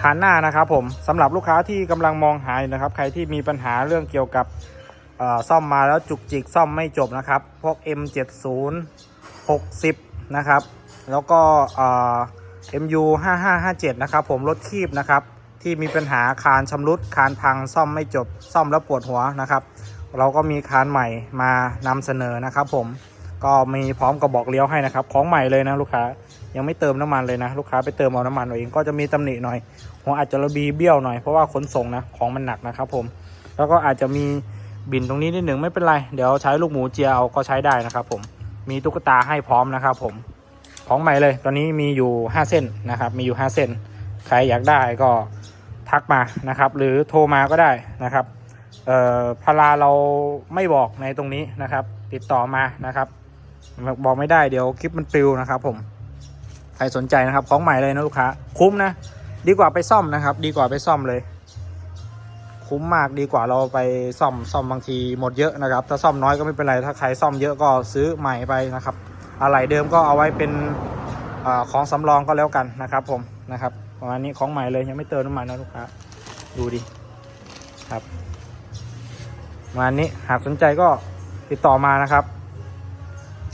คานหน้านะครับผมสำหรับลูกค้าที่กำลังมองหาอยู่นะครับ ใครที่มีปัญหาเรื่องเกี่ยวกับซ่อมมาแล้วจุกจิกซ่อมไม่จบนะครับ พวก M70 60 นะครับ แล้วก็เอ่อ MU 5557 นะครับ ผมรถคีบนะครับ ที่มีปัญหาคานชำรุดคานพังซ่อมไม่จบ ซ่อมแล้วปวดหัวนะครับ เราก็มีคานใหม่มานำเสนอนะครับผม ก็มีพร้อมกระบอกเลี้ยวให้นะครับ ของใหม่เลยนะลูกค้ายังไม่เติมน้ำมันเลยนะลูกค้าไปเติมเอาน้ำมันเองก็จะมีตำหนิหน่อยหัวอาจจะระบีเบี้ยวหน่อยเพราะว่าขนส่งนะของมันหนักนะครับผม แล้วก็อาจจะมีบินตรงนี้นิดหนึ่งไม่เป็นไร เดี๋ยวใช้ลูกหมูเจียเอาก็ใช้ได้นะครับผมมีตุ๊กตาให้พร้อมนะครับผมของใหม่เลย ตอนนี้มีอยู่ 5 เส้นนะครับมีอยู่ 5 เส้น ใครอยากได้ก็ทักมานะครับ หรือโทรมาก็ได้นะครับเอ่อพาราเราไม่บอกในตรงนี้นะครับ ติดต่อมานะครับ บอกไม่ได้เดี๋ยวคลิปมันปลิวนะครับผมใครสนใจนะครับ ของใหม่เลยนะลูกค้า คุ้มนะ ดีกว่าไปซ่อมนะครับ ดีกว่าไปซ่อมเลย คุ้มมากดีกว่าเราไปซ่อมซ่อมบางทีหมดเยอะนะครับ ถ้าซ่อมน้อยก็ไม่เป็นไร ถ้าใครซ่อมเยอะก็ซื้อใหม่ไปนะครับ อะไรเดิมก็เอาไว้เป็นอของสำรองก็แล้วกันนะครับ ผมนะครับประมาณนี้ของใหม่เลยยังไม่เติมน้ำมันนะลูกค้าดูดิครับประมาณนี้หากสนใจก็ติดต่อมานะครับ